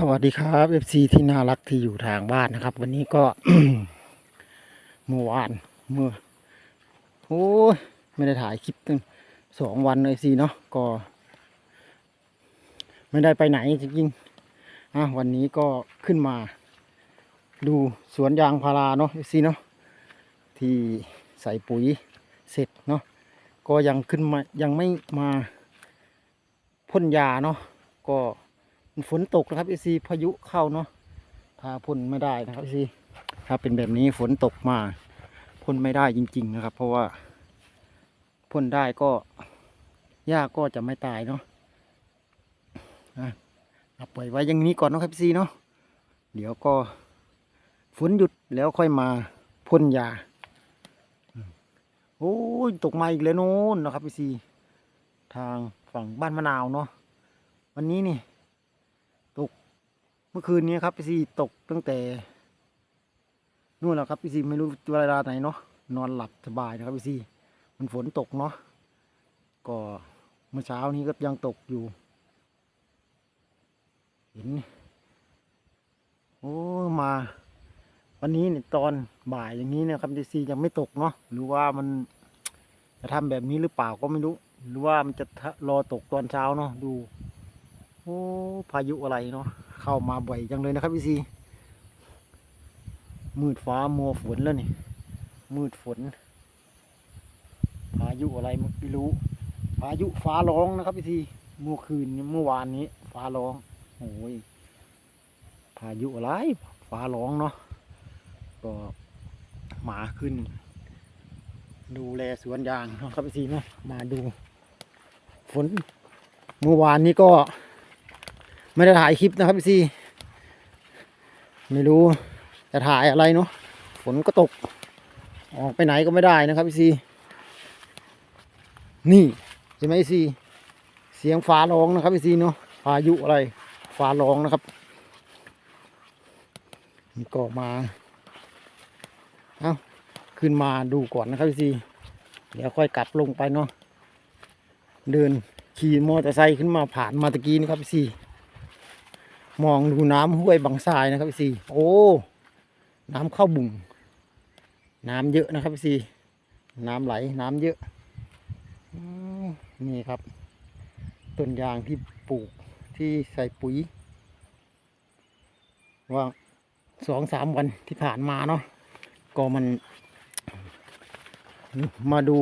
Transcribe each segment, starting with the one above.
สวัสดีครับ FC ที่น่ารักที่อยู่ทางบ้านนะครับ วันนี้ก็เมื่อวานเมื่อโอ้ยไม่ได้ถ่ายคลิปตั้งสองวันเลยสิเนาะก็ ไม่ได้ไปไหนจริงๆอะวันนี้ก็ขึ้นมา ดูสวนยางพาราเนาะ FC เนาะที่ใส่ปุ๋ยเสร็จเนาะก็ยังขึ้นมายังไม่มาพ่นยาเนาะก็ ฝนตกนะครับอีซีพายุเข้าเนาะถ้าพ่นไม่ได้นะครับอีซีถ้าเป็นแบบนี้ฝนตกมาพ่นไม่ได้จริง ๆ นะครับ เพราะว่าพ่นได้ก็หญ้าก็จะไม่ตายเนาะอะเอาปล่อยไว้อย่างนี้ก่อนนะครับอีซีเนาะเดี๋ยวก็ฝนหยุดแล้วค่อยมาพ่นยาโอ้ยตกมาอีกแล้วโน้นนะครับอีซีทางฝั่งบ้านมะนาวเนาะวันนี้นี่ มื่อคืนนี้ครับพี่ซีตกตั้งแต่นู่นแหละครับพี่ซีไม่รู้เวลาไหนเนาะนอนหลับสบายนะครับพี่ซีมันฝนตกเนาะก็เมื่อเช้านี้ก็ยังตกอยู่ เห็นโอ้มา วันนี้เนี่ยตอนบ่ายอย่างนี้เนะครับพี่ซียังไม่ตกเนาะหรือว่ามันจะทำแบบนี้หรือเปล่าก็ไม่รู้ หรือว่ามันจะรอตกตอนเช้าเนาะดู โอ้พายุอะไรเนาะ เข้ามาบ่อยจังเลยนะครับพี่ซีมืดฟ้ามัวฝนแล้วนี่ มืดฝน พายุอะไรไม่รู้ พายุฟ้าร้องนะครับพี่ซีเมื่อคืนเมื่อวานนี้ ฟ้าร้องโอ้ยพายุอะไรฟ้าร้องเนาะก็หมาขึ้น ดูแลสวนยางนะครับพี่ซีเนาะมาดู ฝน เมื่อวานนี้ก็ ไม่ได้ถ่ายคลิปนะครับพี่ซีไม่รู้จะถ่ายอะไรเนาะฝนก็ตก ออกไปไหนก็ไม่ได้นะครับพี่ซีนี่ใช่ไหมพี่ซีเสียงฟ้าร้องนะครับพี่ซีเนาะพายุอะไรฟ้าร้องนะครับนี่ก็มาเอาขึ้นมาดูก่อนนะครับพี่ซีเดี๋ยวค่อยกลับลงไปเนาะเดินขี่มอเตอร์ไซค์ขึ้นมาผ่านมาตะกี้นะครับพี่ซี มองดูน้ำห้วยบางทรายนะครับพี่ซีโอ้ น้ำเข้าบุ่ง น้ำเยอะนะครับพี่ซีน้ำไหลน้ำเยอะนี่ครับ ต้นยางที่ปลูกที่ใส่ปุ๋ย ว่าสองสามวันที่ผ่านมาเนาะก็มัน มาดู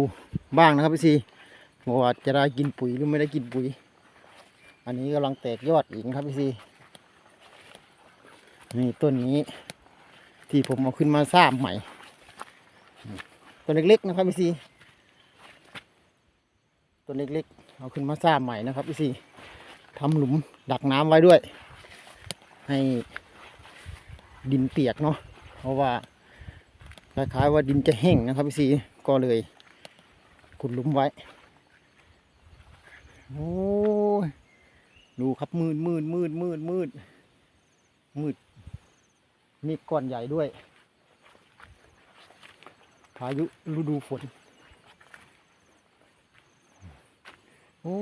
บ้างนะครับพี่ซีว่าจะได้กินปุ๋ยหรือไม่ได้กินปุ๋ย อันนี้กำลังแตกยอดอีกครับพี่ซี นี่ต้นนี้ ที่ผมเอาขึ้นมาสร้างใหม่ต้นเล็กๆนะครับพี่ซีต้นเล็กๆ เอาขึ้นมาสร้างใหม่นะครับพี่ซีทำหลุมดักน้ำไว้ด้วย ให้ดินเปียกเนาะเพราะว่าคล้ายๆว่าดินจะแห้งนะครับพี่ซีก็เลยขุดหลุมไว้โอ้ดูครับมืดมืดมืดมืดมืดมืด มีก้อนใหญ่ด้วย พายุฤดูฝน โอ้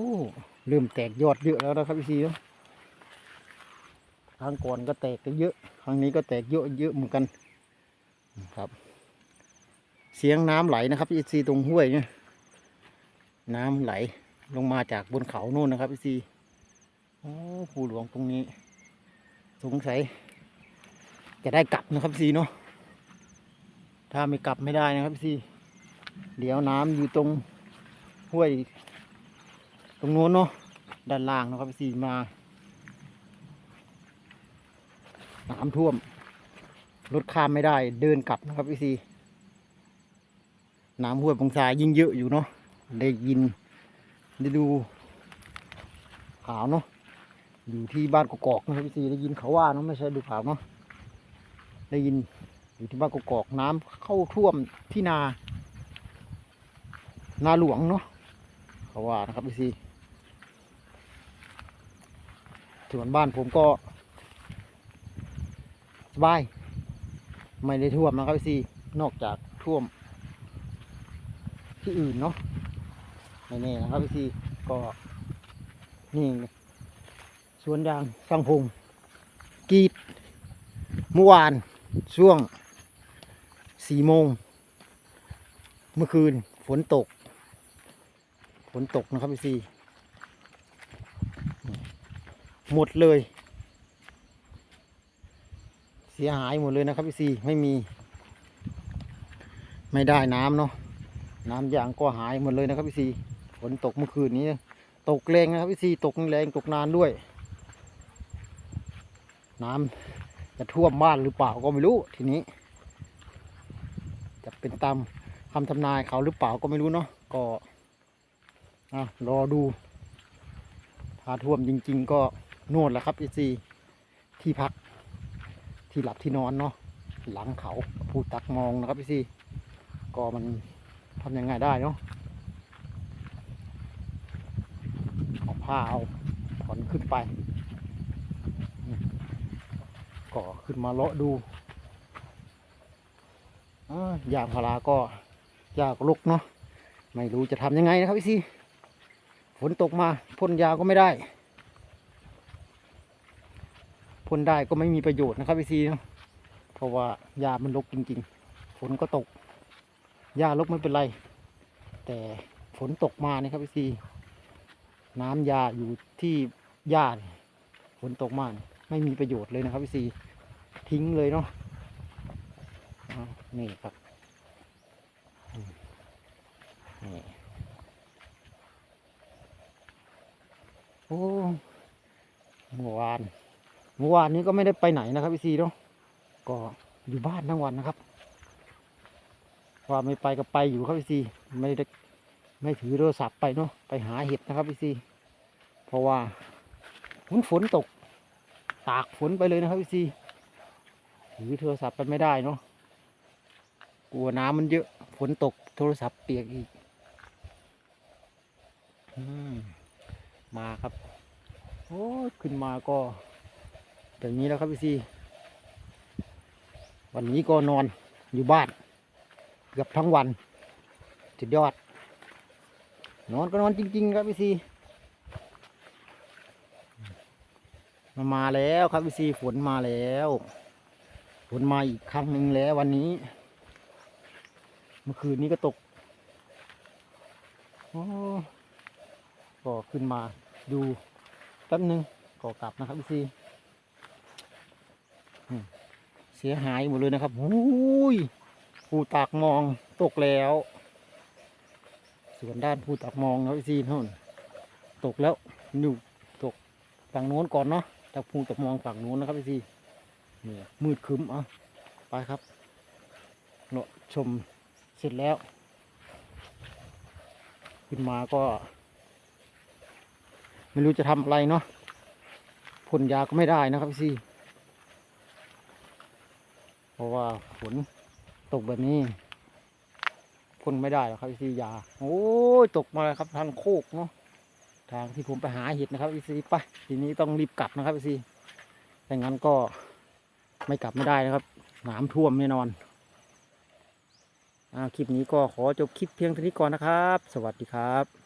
เริ่มแตกยอดเยอะแล้วนะครับพี่ซีเนาะครั้งก่อนก็แตกกันเยอะ ครั้งนี้ก็แตกเยอะเยอะเหมือนกันครับ เสียงน้ำไหลนะครับพี่ซีตรงห้วยเนี่ยน้ำไหลลงมาจากบนเขาโน่นนะครับพี่ซีโอ้ภูหลวงตรงนี้ สงสัย จะได้กลับนะครับซีเนาะถ้าไม่กลับไม่ได้นะครับซีเดี๋ยวน้ำอยู่ตรงห้วย ตรงโน้นเนาะด้านล่างนะครับซีมาน้ำท่วมรถข้ามไม่ได้เดินกลับนะครับพี่ซีน้ำห้วยบางทรายยิ่งเยอะอยู่เนาะได้ยินได้ดูข่าวเนาะอยู่ที่บ้านกอกๆนะครับพี่ซีได้ยินเขาว่าเนาะไม่ใช่ดูข่าวเนาะ ได้ยินอยู่ที่บ้านกกอกน้ำเข้าท่วมที่นา นาหลวงเนาะเขาว่านะครับพี่ซีส่วนบ้านผมก็สบาย ไม่ได้ท่วมนะครับพี่ซีนอกจากท่วม ที่อื่นเนาะไม่แน่นะครับพี่ซีก็นี่สวนยางสังพงกีดเมื่อวาน ช่วงสี่โมง เมื่อคืนฝนตก ฝนตกนะครับพี่ซีหมดเลย เสียหายหมดเลยนะครับพี่ซีไม่มี ไม่ได้น้ำเนาะน้ำยางก็หายหมดเลยนะครับพี่ซีฝนตกเมื่อคืนนี้ ตกแรงนะครับพี่ซีตกแรงตกนานด้วย น้ำ จะท่วมบ้านหรือเปล่าก็ไม่รู้ทีนี้ จะเป็นตามคำทำนายเขาหรือเปล่าก็ไม่รู้เนาะก็อะรอดู ถ้าท่วมจริง ๆ ก็โน่นแหละครับพี่ซีที่พัก ที่หลับที่นอนเนาะหลังเขาภูตักมองนะครับพี่ซีก็มันทำยังไงได้เนาะเอาผ้าเอาถอนขึ้นไป ก็ขึ้นมาเลาะดูอยางพาราก็ยากลุกเนาะไม่รู้จะทำยังไงนะครับพี่ซีฝนตกมาพ่นยาก็ไม่ได้พ่นได้ก็ไม่มีประโยชน์นะครับพี่ซีเนาะเพราะว่ายามันลุกจริงๆ ฝนก็ตกหญ้าลุกไม่เป็นไร แต่ฝนตกมาเนี่ยครับพี่ซีน้ำยาอยู่ที่หญ้าฝนตกมาเนี่ย ไม่มีประโยชน์เลยนะครับพี่ซีทิ้งเลยเนาะนี่ครับอืมนี่โอ้เมื่อวานเมื่อวานนี้ก็ไม่ได้ไปไหนนะครับพี่ซีเนาะก็อยู่บ้านทั้งวันนะครับ ว่าไม่ไปก็ไปอยู่ครับพี่ซีไม่ได้ไม่ถือโทรศัพท์ไปเนาะไปหาเห็ดนะครับพี่ซีเพราะว่าฝนฝนตก ตากฝนไปเลยนะครับพี่ซีถือโทรศัพท์ไปไม่ได้เนาะกลัวน้ำมันเยอะฝนตกโทรศัพท์เปียกอีกอมมาครับ โอ้ขึ้นมาก็แบบนี้แล้วครับพี่ซีวันนี้ก็นอนอยู่บ้าน เกือบทั้งวันสุดยอด นอนก็นอนจริง ๆ ครับพี่ซี มามาแล้วครับพี่ซีฝนมาแล้ว ฝนมาอีกครั้งหนึ่งแล้ววันนี้ เมื่อคืนนี้ก็ตกโอ้ก็ขึ้นมาดูแป๊บหนึงก็กลับนะครับพี่ซีเสียหายหมดเลยนะครับโอ้ยภูตากมองตกแล้ว ส่วนด้านภูตากมองนะพี่ซีนู่นตกแล้วอยู่ตกฝั่งโน้นก่อนเนาะ จากภูตากมองฝั่งโน้นนะครับพี่ซีนี่มืดครึ้มอะไปครับเนาะชมเสร็จแล้ว ขึ้นมาก็ ไม่รู้จะทำอะไรเนาะพ่นยาก็ไม่ได้นะครับพี่ซีเพราะว่าฝนตกแบบนี้พ่นไม่ได้หรอกครับอีซียา โอ้ยตกมาแล้วครับทางโคกเนาะ ทางที่ผมไปหาเห็ดนะครับอีซีไปทีนี้ต้องรีบกลับนะครับอีซีแต่งั้นก็ไม่กลับไม่ได้นะครับน้ำท่วมแน่นอนอ่าคลิปนี้ก็ขอจบคลิปเพียงเท่านี้ก่อนนะครับ สวัสดีครับ